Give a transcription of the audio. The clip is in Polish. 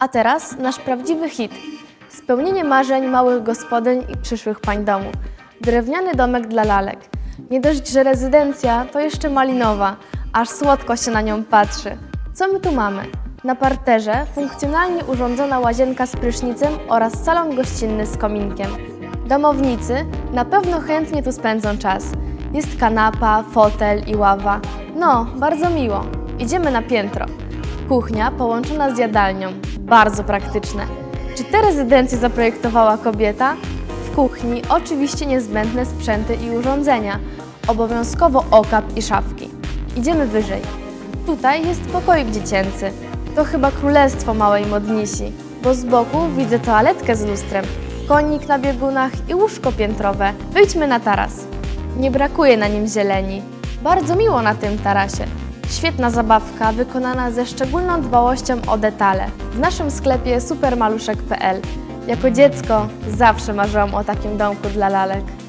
A teraz nasz prawdziwy hit. Spełnienie marzeń małych gospodyń i przyszłych pań domu. Drewniany domek dla lalek. Nie dość, że rezydencja, to jeszcze malinowa. Aż słodko się na nią patrzy. Co my tu mamy? Na parterze funkcjonalnie urządzona łazienka z prysznicem oraz salon gościnny z kominkiem. Domownicy na pewno chętnie tu spędzą czas. Jest kanapa, fotel i ława. No, bardzo miło. Idziemy na piętro. Kuchnia połączona z jadalnią. Bardzo praktyczne. Czy te rezydencje zaprojektowała kobieta? W kuchni oczywiście niezbędne sprzęty i urządzenia. Obowiązkowo okap i szafki. Idziemy wyżej. Tutaj jest pokoik dziecięcy. To chyba królestwo małej modnisi, bo z boku widzę toaletkę z lustrem, konik na biegunach i łóżko piętrowe. Wyjdźmy na taras. Nie brakuje na nim zieleni. Bardzo miło na tym tarasie. Świetna zabawka wykonana ze szczególną dbałością o detale. W naszym sklepie supermaluszek.pl. Jako dziecko zawsze marzyłam o takim domku dla lalek.